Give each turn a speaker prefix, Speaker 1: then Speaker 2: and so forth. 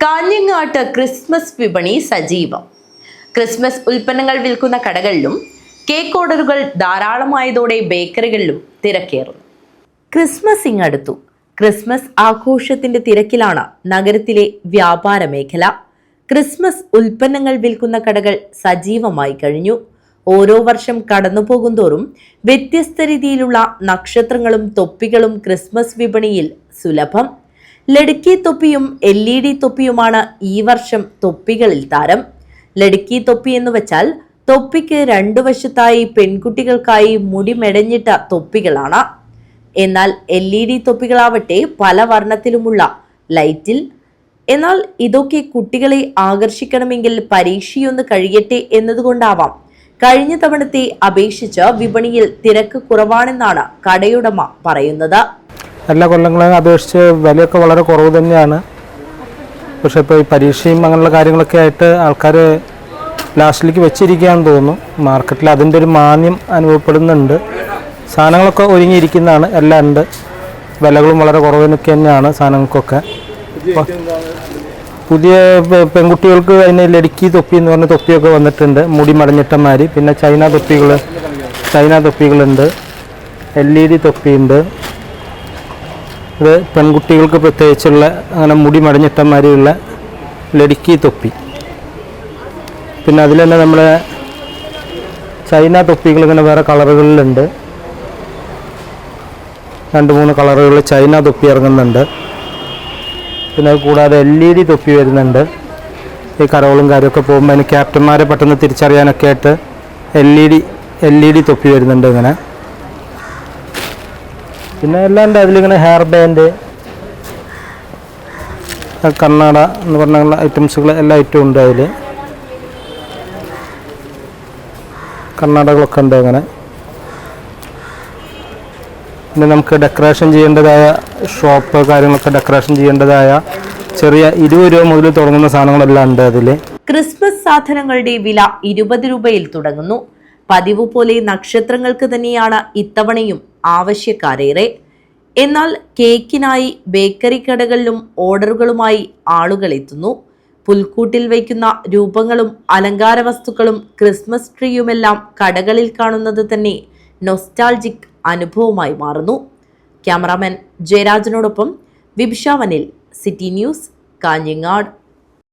Speaker 1: കാഞ്ഞങ്ങാട്ട് ക്രിസ്മസ് വിപണി സജീവം. ക്രിസ്മസ് ഉൽപ്പന്നങ്ങൾ വിൽക്കുന്ന കടകളിലും കേക്ക് ഓർഡറുകൾ ധാരാളമായതോടെ ബേക്കറികളിലും തിരക്കേറുന്നു. ക്രിസ്മസ് ഇങ്ങടുത്തു. ക്രിസ്മസ് ആഘോഷത്തിന്റെ തിരക്കിലാണ് നഗരത്തിലെ വ്യാപാര മേഖല. ക്രിസ്മസ് ഉൽപ്പന്നങ്ങൾ വിൽക്കുന്ന കടകൾ സജീവമായി കഴിഞ്ഞു. ഓരോ വർഷം കടന്നുപോകുന്തോറും വ്യത്യസ്ത രീതിയിലുള്ള നക്ഷത്രങ്ങളും തൊപ്പികളും ക്രിസ്മസ് വിപണിയിൽ സുലഭം. ലടുക്കി തൊപ്പിയും എൽ ഇ ഡി തൊപ്പിയുമാണ് ഈ വർഷം തൊപ്പികളിൽ താരം. ലടുക്കി തൊപ്പി എന്ന് വെച്ചാൽ തൊപ്പിക്ക് രണ്ടു വശത്തായി പെൺകുട്ടികൾക്കായി മുടി മെടഞ്ഞിട്ട തൊപ്പികളാണ്. എന്നാൽ എൽ ഇ ഡി തൊപ്പികളാവട്ടെ പല വർണത്തിലുമുള്ള ലൈറ്റിൽ. എന്നാൽ ഇതൊക്കെ കുട്ടികളെ ആകർഷിക്കണമെങ്കിൽ പരീക്ഷയൊന്ന് കഴിയട്ടെ എന്നതുകൊണ്ടാവാം. കഴിഞ്ഞ തവണത്തെ അപേക്ഷിച്ച് വിപണിയിൽ തിരക്ക് കുറവാണെന്നാണ് കടയുടമ പറയുന്നത്.
Speaker 2: എല്ലാ കൊല്ലങ്ങളെ അപേക്ഷിച്ച് വിലയൊക്കെ വളരെ കുറവ് തന്നെയാണ്. പക്ഷേ ഇപ്പോൾ ഈ പരീക്ഷയും അങ്ങനെയുള്ള കാര്യങ്ങളൊക്കെ ആയിട്ട് ആൾക്കാർ ലാസ്റ്റിലേക്ക് വെച്ചിരിക്കുകയാണെന്ന് തോന്നുന്നു. മാർക്കറ്റിൽ അതിന്റെ ഒരു മാന്യം അനുഭവപ്പെടുന്നുണ്ട്. സാധനങ്ങളൊക്കെ ഒരുങ്ങിയിരിക്കുന്നതാണ്. എല്ലാം ഉണ്ട്. വിലകളും വളരെ കുറവിനൊക്കെ തന്നെയാണ് സാധനങ്ങൾക്കൊക്കെ. പുതിയ പെൺകുട്ടികൾക്ക് അതിന് ലടുക്കി തൊപ്പി എന്ന് പറഞ്ഞ തൊപ്പിയൊക്കെ വന്നിട്ടുണ്ട്. മുടി മടഞ്ഞിട്ടന്മാർ പിന്നെ ചൈന തൊപ്പികൾ ചൈന തൊപ്പികളുണ്ട്. എൽ ഇ ഡി തൊപ്പിയുണ്ട്. ഇത് പെൺകുട്ടികൾക്ക് പ്രത്യേകിച്ചുള്ള അങ്ങനെ മുടി മടഞ്ഞിട്ടന്മാരെയുള്ള ലടുക്കി തൊപ്പി. പിന്നെ അതിൽ തന്നെ നമ്മുടെ ചൈന തൊപ്പികൾ ഇങ്ങനെ വേറെ കളറുകളിലുണ്ട്. രണ്ട് മൂന്ന് കളറുകളിൽ ചൈന തൊപ്പി ഇറങ്ങുന്നുണ്ട്. പിന്നെ അത് കൂടാതെ എൽ ഇ ഡി തൊപ്പി വരുന്നുണ്ട്. ഈ കറവളും കാര്യമൊക്കെ പോകുമ്പോൾ അതിന് ക്യാപ്റ്റന്മാരെ പെട്ടെന്ന് തിരിച്ചറിയാനൊക്കെ ആയിട്ട് L E D L E D തൊപ്പി വരുന്നുണ്ട് ഇങ്ങനെ. പിന്നെ എല്ലാം ഉണ്ട് അതിലിങ്ങനെ ഹെയർ ബാൻഡ് കണ്ണാട എന്ന് പറഞ്ഞ ഐറ്റംസുകൾ എല്ലാ ഐറ്റവും ഉണ്ട് അതിൽ കണ്ണാടകളൊക്കെ ഉണ്ട് അങ്ങനെ. പിന്നെ നമുക്ക് ഡെക്കറേഷൻ ചെയ്യേണ്ടതായ ഷോപ്പ് കാര്യങ്ങളൊക്കെ ഡെക്കറേഷൻ ചെയ്യേണ്ടതായ ചെറിയ ഇരുപത് രൂപ മുതൽ തുടങ്ങുന്ന സാധനങ്ങളെല്ലാം ഉണ്ട് അതിൽ
Speaker 1: ക്രിസ്മസ് സാധനങ്ങളുടെ വില ഇരുപത് രൂപയിൽ തുടങ്ങുന്നു. പതിവ് പോലെ നക്ഷത്രങ്ങൾക്ക് തന്നെയാണ് ഇത്തവണയും ആവശ്യക്കാരേറെ. എന്നാൽ കേക്കിനായി ബേക്കറി കടകളിലും ഓർഡറുകളുമായി ആളുകൾ എത്തുന്നു. പുൽക്കൂട്ടിൽ വയ്ക്കുന്ന രൂപങ്ങളും അലങ്കാര വസ്തുക്കളും ക്രിസ്മസ് ട്രീയുമെല്ലാം കടകളിൽ കാണുന്നത് തന്നെ നൊസ്റ്റാൾജിക് അനുഭവമായി മാറുന്നു. ക്യാമറാമാൻ ജയരാജനോടൊപ്പം വിഭിഷാവനിൽ സിറ്റി ന്യൂസ് കാഞ്ഞങ്ങാട്.